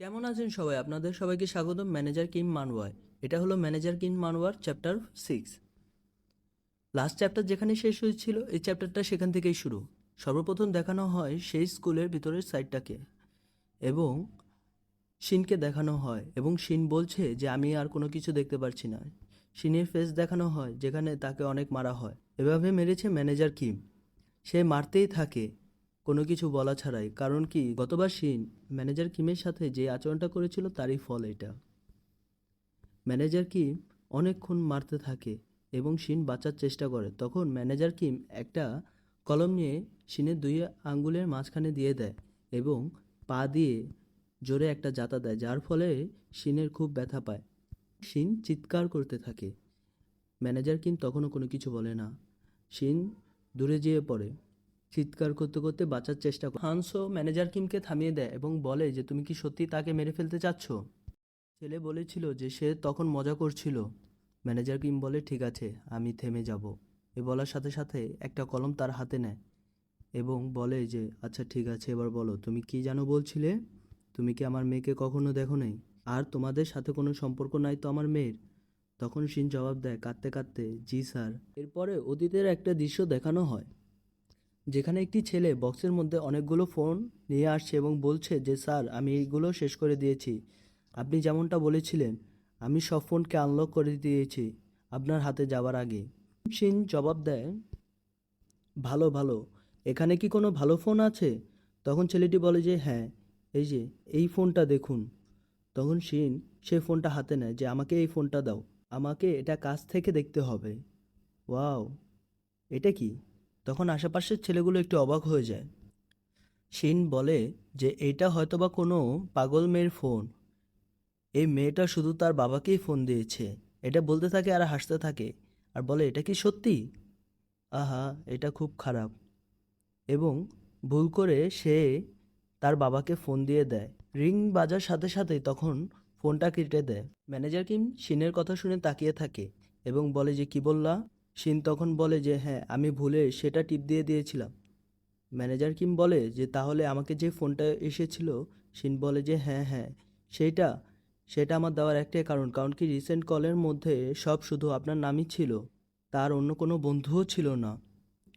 কেমন আছেন সবাই? আপনাদের সবাইকে স্বাগতম ম্যানেজার কিম মানওয়ায়। এটা হলো ম্যানেজার কিম মানওয়ার চ্যাপ্টার সিক্স। লাস্ট চ্যাপ্টার যেখানে শেষ হয়েছিল, এই চ্যাপ্টারটা সেখান থেকেই শুরু। সর্বপ্রথম দেখানো হয় সেই স্কুলের ভিতরের সাইডটাকে এবং শিনকে দেখানো হয় এবং শিন বলছে যে, আমি আর কোনো কিছু দেখতে পারছি না। শিনের ফেস দেখানো হয় যেখানে তাকে অনেক মারা হয়। এভাবে মেরেছে ম্যানেজার কিম। সে মারতেই থাকে। কোনো কিছু বলা ছাড়াই। কারণ কি, গতবার শিন ম্যানেজার কিমের সাথে যে আচরণটা করেছিল তারই ফল এটা। ম্যানেজার কিম অনেকক্ষণ মারতে থাকে এবং শিন বাঁচার চেষ্টা করে। তখন ম্যানেজার কিম একটা কলম নিয়ে শিনের দুই আঙ্গুলের মাঝখানে দিয়ে দেয় এবং পা দিয়ে জোরে একটা জাতা দেয়, যার ফলে শিনের খুব ব্যথা পায়। শিন চিৎকার করতে থাকে। ম্যানেজার কিম তখনও কোনো কিছু বলে না। শিন দূরে যেয়ে পড়ে। চিৎকার করতে করতে বাঁচার চেষ্টা করে। হানসো ম্যানেজার কিমকে থামিয়ে দেয় এবং বলে যে, তুমি কি সত্যি তাকে মেরে ফেলতে চাচ্ছ? ছেলে বলেছিল যে, সে তখন মজা করছিল। ম্যানেজার কিম বলে, ঠিক আছে, আমি থেমে যাব। এ বলার সাথে সাথে একটা কলম তার হাতে নেয় এবং বলে যে আচ্ছা ঠিক আছে, এবার বলো, তুমি কি জানো বলছিলে? তুমি কি আমার মেয়েকে কখনো দেখো নাই? আর তোমাদের সাথে কোনো সম্পর্ক নাই তো আমার মেয়ের? তখন সিন জবাব দেয়, কাঁদতে কাঁদতে, জি স্যার। এরপরে অতীতের একটা দৃশ্য দেখানো হয়। যেখানে একটি ছেলে বক্সের মধ্যে অনেকগুলো ফোন নিয়ে আসছে এবং বলছে যে, স্যার, আমি এইগুলো শেষ করে দিয়েছি। আপনি যেমনটা বলেছিলেন, আমি সব ফোনকে আনলক করে দিয়েছি আপনার হাতে যাওয়ার আগে। সিন জবাব দেয়, ভালো ভালো। এখানে কি কোনো ভালো ফোন আছে? তখন ছেলেটি বলে যে হ্যাঁ এই যে, এই ফোনটা দেখুন। তখন শিন সে ফোনটা হাতে নেয় যে, আমাকে এই ফোনটা দাও। আমাকে এটা কাছ থেকে দেখতে হবে। ওয়াও, এটা কি? তখন আশেপাশের ছেলেগুলো একটু অবাক হয়ে যায়। শিন বলে যে এটা হয়তোবা কোনো পাগল মেয়ের ফোন। এই মেয়েটা শুধু তার বাবাকেই ফোন দিয়েছে। এটা বলতে থাকে আর হাসতে থাকে। আর বলে, এটা কি সত্যি? আহা, এটা খুব খারাপ। এবং ভুল করে সে তার বাবাকে ফোন দিয়ে দেয়। রিং বাজার সাথে সাথে তখন ফোনটা কেটে দেয়। ম্যানেজার কিম শিনের কথা শুনে তাকিয়ে থাকে এবং বলে যে, কি বললা? শিন তখন বলে যে হ্যাঁ আমি ভুলে সেটা টিপ দিয়ে দিয়েছিলাম। ম্যানেজার কিম বলে যে, তাহলে আমাকে যে ফোনটা এসেছিল, শিন বলে যে হ্যাঁ হ্যাঁ সেইটা, সেটা আমার দেওয়ার একটাই কারণ কারণ কি রিসেন্ট কলের মধ্যে সব শুধু আপনার নামই ছিল, তার অন্য কোনো বন্ধুও ছিল না।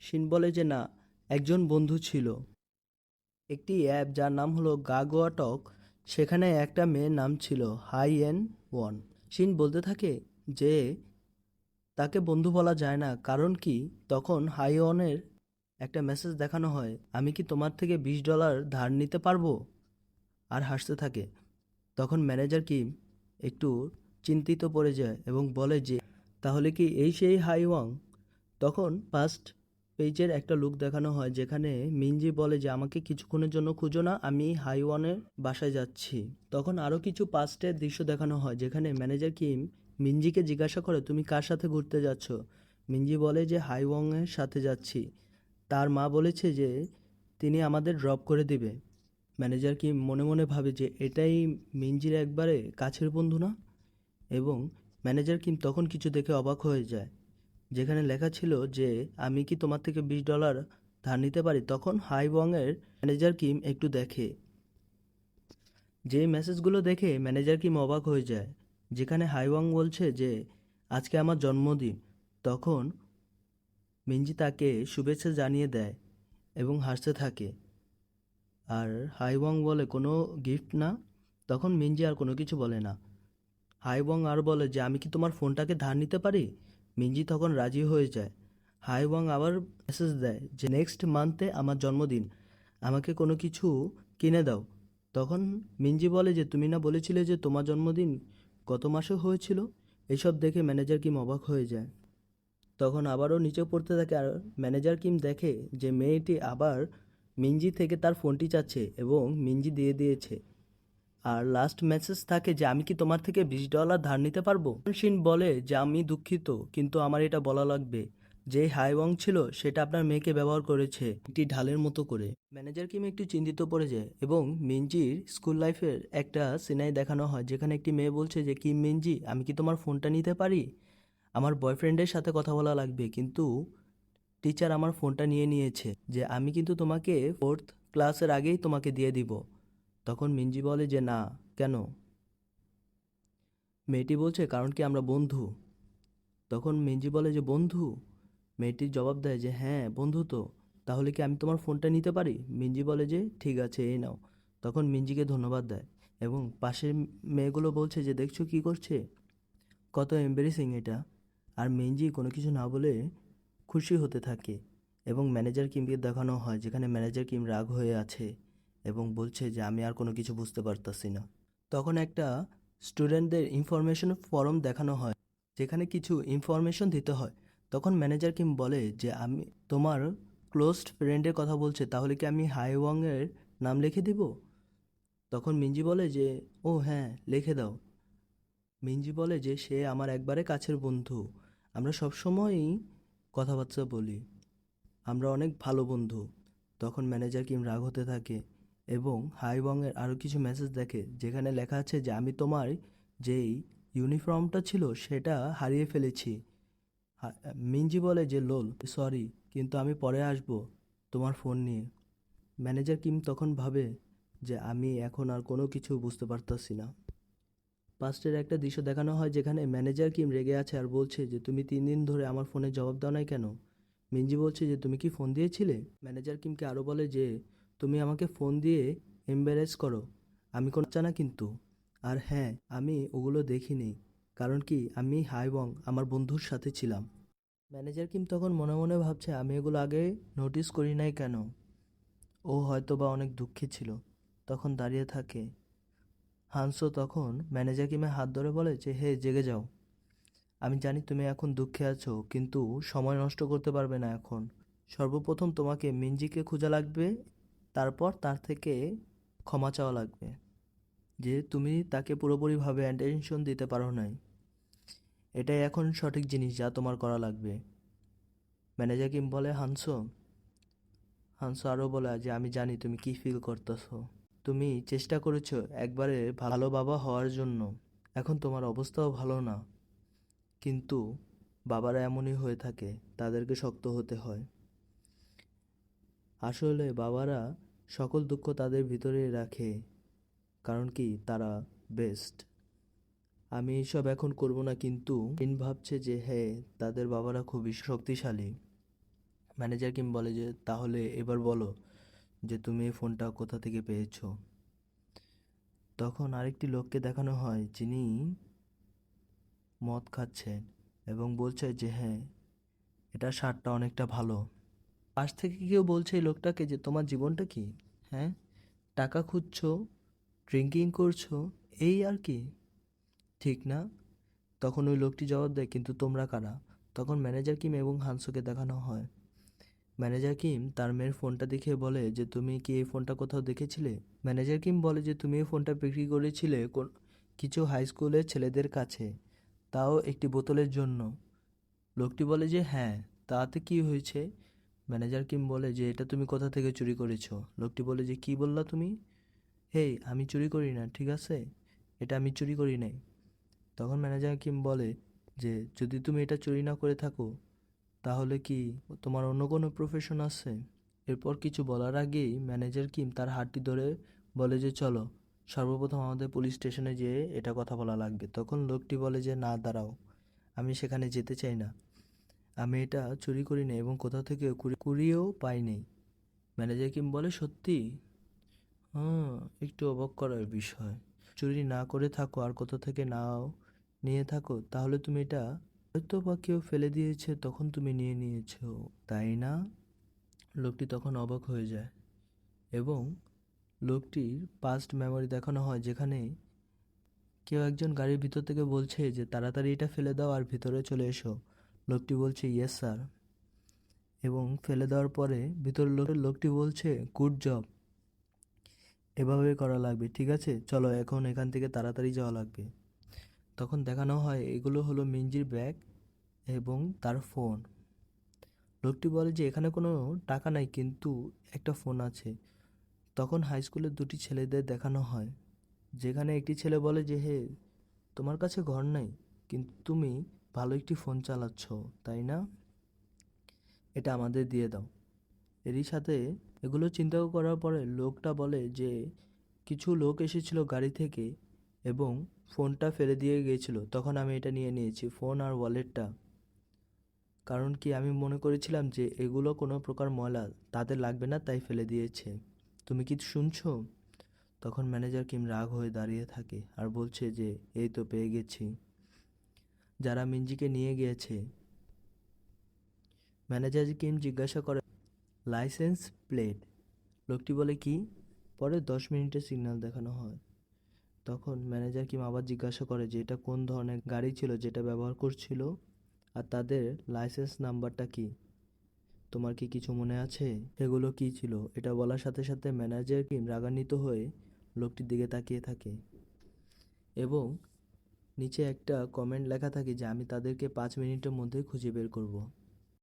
শিন বলে যে, না, একজন বন্ধু ছিল। একটি অ্যাপ যার নাম হলো গাগোয়া টক, সেখানে একটা মেয়ের নাম ছিল হাই এন ওয়ান। শিন বলতে থাকে যে তাকে বন্ধু বলা যায় না। কারণ কি? তখন হাই ওয়ানের একটা মেসেজ দেখানো হয়, আমি কি তোমার থেকে বিশ ডলার ধার নিতে পারব? আর হাসতে থাকে। তখন ম্যানেজার কি একটু চিন্তিত পড়ে যায় এবং বলে যে, তাহলে কি এই সেই হাই ওয়াং তখন ফার্স্ট পেজের একটা লুক দেখানো হয়, যেখানে মিনজি বলে যে, আমাকে কিছুক্ষণের জন্য খুঁজো না, আমি হাইওয়ানের বাসায় যাচ্ছি। তখন আরও কিছু পাস্টের দৃশ্য দেখানো হয়, যেখানে ম্যানেজার কিম মিনজিকে জিজ্ঞাসা করে, তুমি কার সাথে ঘুরতে যাচ্ছ? মিঞ্জি বলে, যে হাইওয়াংয়ের সাথে যাচ্ছি। তার মা বলেছে যে, তিনি আমাদের ড্রপ করে দিবে। ম্যানেজার কি মনে মনে ভাবে যে, এটাই মিঞ্জির একবারে কাছের বন্ধু না? এবং ম্যানেজার কিম তখন কিছু দেখে অবাক হয়ে যায়। যেখানে লেখা ছিল যে, আমি কি তোমার থেকে বিশ ডলার ধার নিতে পারি? তখন হাই বংয়ের ম্যানেজার কিম একটু দেখে। যে মেসেজগুলো দেখে ম্যানেজার কিম অবাক হয়ে যায়। যেখানে হাইওয়াং বলছে যে, আজকে আমার জন্মদিন। তখন মিঞ্জি তাকে শুভেচ্ছা জানিয়ে দেয় এবং হাসতে থাকে। আর হাইওয়াং বলে কোনো গিফট না? তখন মিঞ্জি আর কোনো কিছু বলে না। হাইওয়াং আর বলে যে, আমি কি তোমার ফোনটাকে ধার নিতে পারি? মিঞ্জি তখন রাজি হয়ে যায়। হাইওয়াং আবার মেসেজ দেয় যে নেক্সট মান্থে আমার জন্মদিন। আমাকে কোনো কিছু কিনে দাও। তখন মিঞ্জি বলে যে, তুমি না বলেছিলে যে তোমার জন্মদিন গত মাসেও হয়েছিল? এসব দেখে ম্যানেজার কিম অবাক হয়ে যায়। তখন আবারও নিচে পড়তে থাকে আর ম্যানেজার কিম দেখে যে মেয়েটি আবার মিঞ্জি থেকে তার ফোনটি চাচ্ছে এবং মিঞ্জি দিয়ে দিয়েছে। আর লাস্ট মেসেজ থাকে যে, আমি কি তোমার থেকে বিশ ডলার ধার নিতে পারব? শিন বলে যে, আমি দুঃখিত, কিন্তু আমার এটা বলা লাগবে। যে হাইওয়াং ছিল সেটা আপনার মেয়েকে ব্যবহার করেছে একটি ঢালের মতো করে। ম্যানেজার কিম একটু চিন্তিত পড়ে যায় এবং মিঞ্জির স্কুল লাইফের একটা সিনাই দেখানো হয় যেখানে একটি মেয়ে বলছে যে, কিম মিঞ্জি আমি কি তোমার ফোনটা নিতে পারি? আমার বয়ফ্রেন্ডের সাথে কথা বলা লাগবে। কিন্তু টিচার আমার ফোনটা নিয়ে নিয়েছে যে, আমি কিন্তু তোমাকে ফোর্থ ক্লাসের আগেই তোমাকে দিয়ে দিব। তখন মিঞ্জি বলে যে, না, কেন? মেয়েটি বলছে, কারণ কি আমরা বন্ধু? তখন মিঞ্জি বলে যে, বন্ধু মেয়েটির জবাব দেয় যে হ্যাঁ বন্ধু তো। তাহলে কি আমি তোমার ফোনটা নিতে পারি? মিঞ্জি বলে যে, ঠিক আছে, এই নাও। তখন মিঞ্জিকে ধন্যবাদ দেয় এবং পাশের মেয়েগুলো বলছে যে, দেখছ কি করছে? কত এম্বারেসিং এটা। আর মিঞ্জি কোনো কিছু না বলে খুশি হতে থাকে এবং ম্যানেজার কিমকে দেখানো হয়, যেখানে ম্যানেজার কিম রাগ হয়ে আছে এবং বলছে যে, আমি আর কোনো কিছু বুঝতে পারতাছি না। তখন একটা স্টুডেন্টদের ইনফরমেশন ফর্ম দেখানো হয়, যেখানে কিছু ইনফরমেশন দিতে হয়। তখন ম্যানেজার কিম বলে যে, আমি তোমার ক্লোজড ফ্রেন্ডের কথা বলছে, তাহলে কি আমি হাইওয়াংয়ের নাম লিখে দিব? তখন মিঞ্জি বলে যে, ও হ্যাঁ লিখে দাও। মিঞ্জি বলে যে, সে আমার একবারে কাছের বন্ধু। আমরা সবসময়ই কথাবার্তা বলি। আমরা অনেক ভালো বন্ধু। তখন ম্যানেজার কিম রাগ হতে থাকে এবং হাইবংয়ের আরও কিছু মেসেজ দেখে, যেখানে লেখা আছে যে, আমি তোমার যেই ইউনিফর্মটা ছিল, সেটা হারিয়ে ফেলেছি। মিঞ্জি বলে যে, লোল সরি কিন্তু আমি পরে আসব তোমার ফোন নিয়ে। ম্যানেজার কিম তখন ভাবে যে, আমি এখন আর কোনো কিছু বুঝতে পারতাছি না। পাস্টের একটা দৃশ্য দেখানো হয় যেখানে ম্যানেজার কিম রেগে আছে আর বলছে যে, তুমি তিন দিন ধরে আমার ফোনে জবাব দাও নাই কেন? মিঞ্জি বলছে যে, তুমি কি ফোন দিয়েছিলে? ম্যানেজার কিমকে আরও বলে যে, তুমি আমাকে ফোন দিয়ে এম্বারেস করো। আমি কোনো বাচ্চা না কিন্তু। আর হ্যাঁ আমি ওগুলো দেখিনি। কারণ কি, আমি হাইবং আমার বন্ধুর সাথে ছিলাম। ম্যানেজার কিম তখন মনে মনে ভাবছে, আমি এগুলো আগে নোটিস করি নাই কেন? ও হয়তো বা অনেক দুঃখী ছিল। তখন দাঁড়িয়ে থাকে। হানসো তখন ম্যানেজার কিমে হাত ধরে বলে, যে, হে, জেগে যাও। আমি জানি তুমি এখন দুঃখে আছো, কিন্তু সময় নষ্ট করতে পারবে না এখন। সর্বপ্রথম তোমাকে মিঞ্জিকে খোঁজা লাগবে, তারপর তার থেকে ক্ষমা চাওয়া লাগবে। যে তুমি তাকে পুরোপুরিভাবে অ্যাটেনশন দিতে পারো নাই। এটাই এখন সঠিক জিনিস যা তোমার করা লাগবে। ম্যানেজার কিম বলে, হানসো হানসো আরও বলে যে, আমি জানি তুমি কি ফিল করতেছো। তুমি চেষ্টা করেছ একবারে ভালো বাবা হওয়ার জন্য। এখন তোমার অবস্থাও ভালো না। কিন্তু বাবারা এমনই হয়ে থাকে, তাদেরকে শক্ত হতে হয়। আসলে বাবারা সকল দুঃখ তাদের ভিতরে রাখে। কারণ কি তারা বেস্ট আমি এইসব এখন করব না কিন্তু ইন ভাবছে যে হ্যাঁ তাদের বাবারা খুবই শক্তিশালী। ম্যানেজার কিম বলে যে, তাহলে এবার বলো যে তুমি এই ফোনটা কোথা থেকে পেয়েছ? তখন আরেকটি লোককে দেখানো হয়, যিনি মদ খাচ্ছেন এবং বলছে যে হ্যাঁ এটা স্বাদটা অনেকটা ভালো। পাশ থেকে কেউ বলছে এই লোকটাকে যে, তোমার জীবনটা কি? হ্যাঁ টাকা খুঁজছো ড্রিঙ্কিং করছ, এই আর কি? ঠিক না? তখন ওই লোকটি জবাব দেয়, কিন্তু তোমরা কারা? তখন ম্যানেজার কিম এবং হানসোকে দেখানো হয়। ম্যানেজার কিম তার মেয়ের ফোনটা দেখে বলে যে, তুমি কি এই ফোনটা কোথাও দেখেছিলে? ম্যানেজার কিম বলে যে, তুমি এই ফোনটা বিক্রি করেছিলে কোন, কিছু হাই স্কুলের ছেলেদের কাছে। তাও একটি বোতলের জন্য। লোকটি বলে যে হ্যাঁ তাতে কি হয়েছে? ম্যানেজার কিম বলে যে, এটা তুমি কোথা থেকে চুরি করেছ? লোকটি বলে যে, কি বললা তুমি? হেই, আমি চুরি করি না, ঠিক আছে? এটা আমি চুরি করি নাই। তখন ম্যানেজার কিম বলে যে, যদি তুমি এটা চুরি না করে থাকো, তাহলে কি তোমার অন্য কোনো প্রফেশন আছে? এরপর কিছু বলার আগেই ম্যানেজার কিম তার হাতটি ধরে বলে যে, চলো, সর্বপ্রথম আমাদের পুলিশ স্টেশনে যেয়ে এটা কথা বলা লাগবে। তখন লোকটি বলে যে, না, দাঁড়াও, আমি সেখানে যেতে চাই না। আমি এটা চুরি করি করিনি এবং কোথাও থেকে কুড়ি- কুড়িয়েও পাইনি ম্যানেজার কিম বলে, সত্যি? হ্যাঁ একটু অবাক করার বিষয়। চুরি না করে থাকো আর কোথা থেকে নাও নিয়ে থাকো, তাহলে তুমি এটা হয়তো বা কেউ ফেলে দিয়েছে, তখন তুমি নিয়ে নিয়েছো, তাই না? লোকটি তখন অবাক হয়ে যায় এবং লোকটির পাস্ট মেমরি দেখানো হয়, যেখানে কেউ একজন গাড়ির ভিতর থেকে বলছে যে, তাড়াতাড়ি এটা ফেলে দাও আর ভিতরে চলে এসো। লোকটি বলছে ইয়েস স্যার এবং ফেলে দেওয়ার পরে ভিতর লোকের লোকটি বলছে গুড জব এভাবে করা লাগবে, ঠিক আছে? চলো, এখন এখান থেকে তাড়াতাড়ি যাওয়া লাগবে। তখন দেখানো হয়, এগুলো হলো মিঞ্জির ব্যাগ এবং তার ফোন। লোকটি বলে যে, এখানে কোনো টাকা নাই, কিন্তু একটা ফোন আছে। তখন হাই স্কুলের দুটি ছেলেদের দেখানো হয়, যেখানে একটি ছেলে বলে যে, হে, তোমার কাছে ঘর নাই, কিন্তু তুমি ভালো একটি ফোন চালাচ্ছ, তাই না? এটা আমাদের দিয়ে দাও। এরই সাথে এগুলো চিন্তা করার পরে লোকটা বলে যে, কিছু লোক এসেছিল গাড়ি থেকে এবং ফোনটা ফেলে দিয়ে গিয়েছিল। তখন আমি এটা নিয়ে নিয়েছি, ফোন আর ওয়ালেটটা। কারণ কি আমি মনে করেছিলাম যে, এগুলো কোনো প্রকার ময়লা তাদের লাগবে না, তাই ফেলে দিয়েছে। তুমি কি শুনছো? তখন ম্যানেজার কিম রাগ হয়ে দাঁড়িয়ে থাকে আর বলছে যে, এই তো পেয়ে গেছি। যারা মিঞ্জিকে নিয়ে গিয়েছে। ম্যানেজার কিম জিজ্ঞাসা করে লাইসেন্স প্লেট। লোকটি বলে, কি? পরে দশ মিনিটের সিগন্যাল দেখানো হয়। তখন ম্যানেজার কিম আবার জিজ্ঞাসা করে যে, এটা কোন ধরনের গাড়ি ছিল যেটা ব্যবহার করছিল? আর তাদের লাইসেন্স নাম্বারটা কি? তোমার কি কিছু মনে আছে? এগুলো কি ছিল? এটা বলার সাথে সাথে ম্যানেজার কিম রাগান্বিত হয়ে লোকটির দিকে তাকিয়ে থাকে এবং নিচে একটা কমেন্ট লেখা থাকে যে, আমি তাদেরকে পাঁচ মিনিটের মধ্যে খুঁজে বের করব।